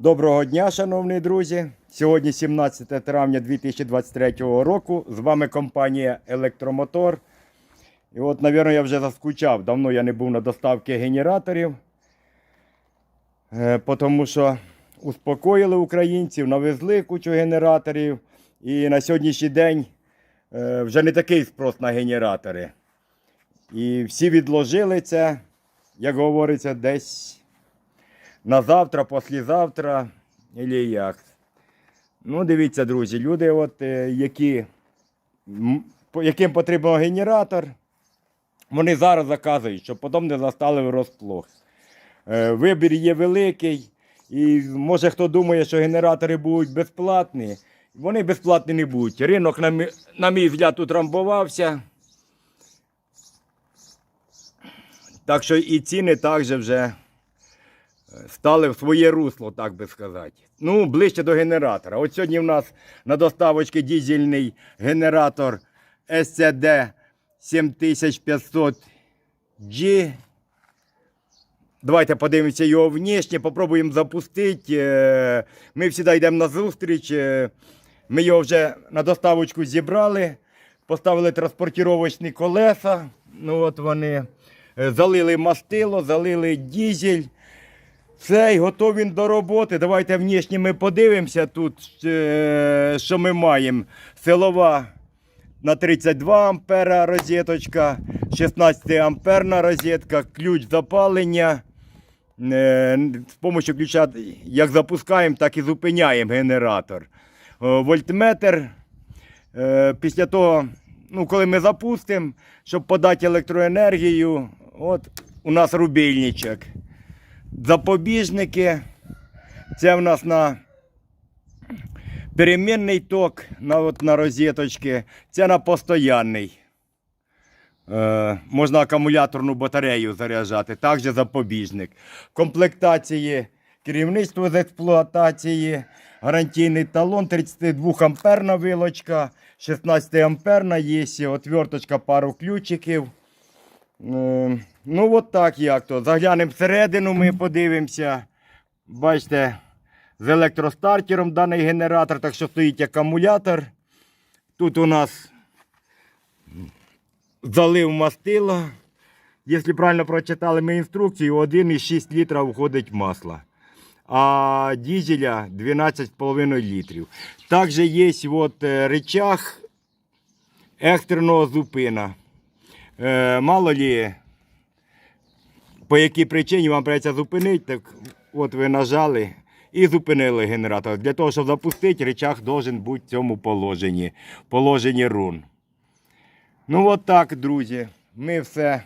Доброго дня, шановні друзі. Сьогодні 17 травня 2023 року. З вами компанія Електромотор. І от, мабуть, я вже заскучав. Давно я не був на доставці генераторів. Е, Тому що успокоїли українців, навезли кучу генераторів. І на сьогоднішній день е, вже не такий спрос на генератори. І всі відложили це, як говориться, десь на завтра, післязавтра, або як. Ну, дивіться, друзі, люди, от, е, які, яким потрібен генератор, вони зараз заказують, щоб потім не застали врозплох. Е, Вибір є великий, і може хто думає, що генератори будуть безплатні. Вони безплатні не будуть. Ринок, на мій, на мій взгляд, утрамбувався. Так що і ціни також вже стали в своє русло, так би сказати. Ну, ближче до генератора. От сьогодні в нас на доставочці дізельний генератор SCD 7500G. Давайте подивимося його внешне, попробуємо запустити. Е, Ми завжди йдемо на зустріч. е, Ми його вже на доставочку зібрали, поставили транспортировочні колеса. Ну, от вони. Е, Залили мастило, залили дізель. Все, готовий він до роботи. Давайте внешне ми подивимося тут, е, що ми маємо. Силова на 32 ампера розеточка, 16 амперна розетка, ключ запалення. Е, З допомогою ключа як запускаємо, так і зупиняємо генератор. Вольтметр. Е, Після того, ну, коли ми запустимо, щоб подати електроенергію, от у нас рубільничок. Запобіжники. Це в нас на перемінний ток на, от, на розеточки. Це на постоянний. Е, можна акумуляторну батарею заряджати, також запобіжник. Комплектації керівництво з експлуатації, гарантійний талон, 32 амперна вилочка, 16 амперна є, отверточка, пару ключиків. Е, Ну, от так як то. Заглянемо всередину, ми подивимося. Бачите, з електростартером даний генератор, так що стоїть акумулятор. Тут у нас залив мастило. Якщо правильно прочитали ми інструкцію, 1,6 літра входить масло. А дізеля 12,5 літрів. Також є от е, речах екстреного зупина. Е, мало лі, по якій причині вам придеться зупинити, так от ви нажали і зупинили генератор. Для того, щоб запустити, речах должен бути в цьому положенні, положенні рун. Ну от так, друзі, ми все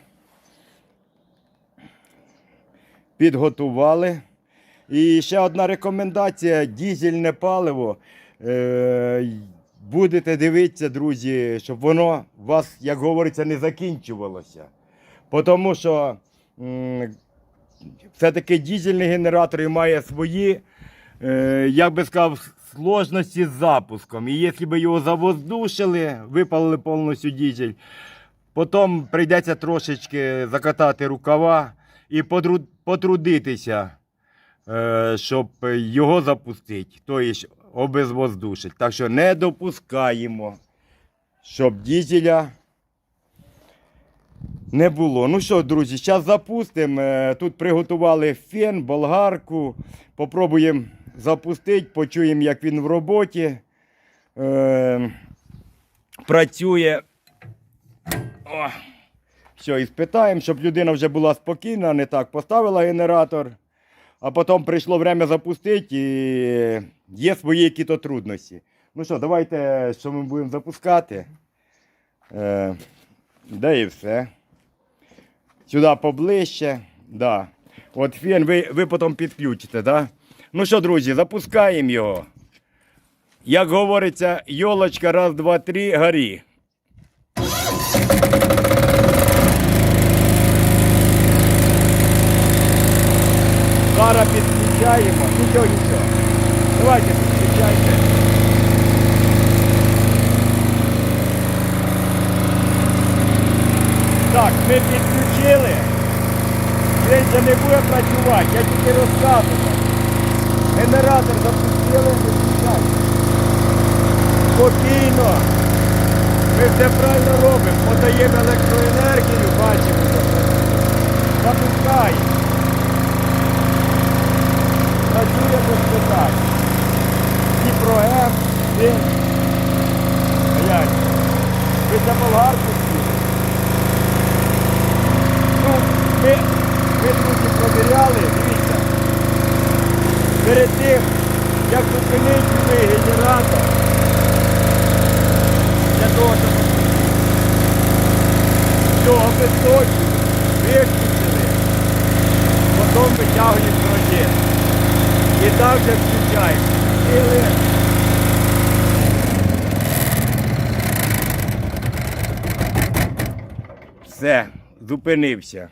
підготували. І ще одна рекомендація: дізельне паливо. Е, будете дивитися, друзі, щоб воно у вас, як говориться, не закінчувалося. Тому що все-таки дізельний генератор має свої, е, як би сказав, сложності з запуском. І якщо б його завоздушили, випалили повністю дізель, потім прийдеться трошечки закатати рукава і потрудитися, е, щоб його запустити, тобто обезвоздушити. Так що не допускаємо, щоб дізеля не було. Ну що, друзі, зараз запустимо. Е, Тут приготували фен, болгарку. Попробуємо запустити, почуємо, як він в роботі. Е, працює. О, все, і спитаємо, щоб людина вже була спокійна, не так поставила генератор, а потім прийшло время запустити і є свої якісь трудності. Ну що, давайте, що ми будемо запускати. Е, де і все. Сюди поближче. Да. От фен ви, ви потім підключите, да? Ну що, друзі, запускаємо його. Як говориться, йолочка, раз, два, три, горі. Зараз підключаємо. Нічого, нічого. Давайте підключайте. Так, ми підключили. Він не буде працювати, я тільки розказував. Генератор запустили, не включайте. Спокійно. Ми все правильно робимо. Подаємо електроенергію, бачимо. Запускаємо. Питань. Дніпро М, він. Глянь. Ви це болгарку сіли. Ну, ми, ми друзі провіряли, дивіться. Перед тим, як зупинити цей генератор, для того, щоб все обесточили, виключили, потім витягуємо прожит. І так же включаємо. Все, зупинився.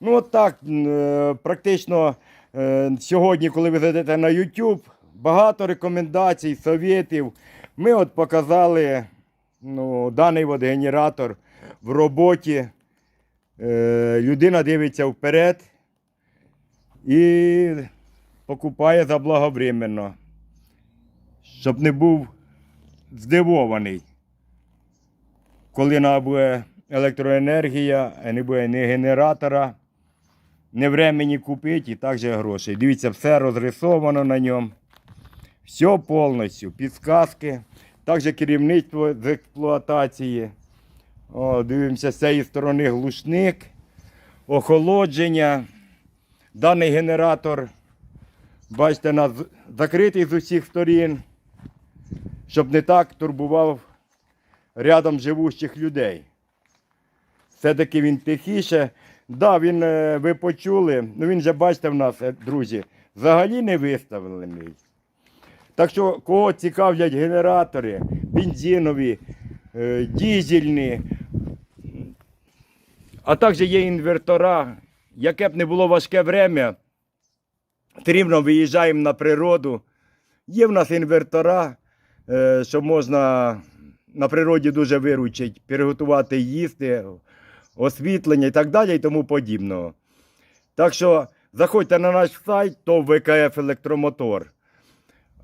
Ну, от так, е, практично е, сьогодні, коли ви зайдете на YouTube, багато рекомендацій, совєтів. Ми от показали ну, даний от генератор в роботі. Е, Людина дивиться вперед і покупає заблаговременно, щоб не був здивований коли не буде електроенергія, не буде ні генератора, не времени купити і також грошей. Дивіться, все розрисовано на ньому. Все повністю, підсказки, також керівництво з експлуатації. О, дивимося з цієї сторони глушник, охолодження. Даний генератор, бачите, нас закритий з усіх сторін, щоб не так турбував рядом живущих людей. Все-таки він тихіше. Да, він, е, ви почули, ну він же, бачите, в нас, е, друзі, взагалі не виставлений. Так що, кого цікавлять генератори, бензинові, е, дізельні, а також є інвертора, яке б не було важке время, все рівно виїжджаємо на природу. Є в нас інвертора, е, що можна на природі дуже виручить, приготувати їсти, освітлення і так далі і тому подібного. Так що заходьте на наш сайт, ТОВ ВКФ Електромотор.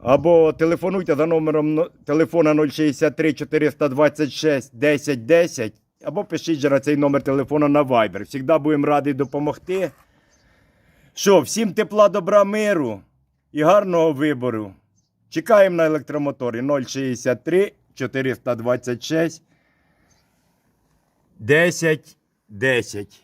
Або телефонуйте за номером телефона 063 426 10 10, або пишіть же на цей номер телефона на Viber. Всігда будемо раді допомогти. Що, всім тепла, добра, миру і гарного вибору. Чекаємо на електромоторі 063 426 10 10.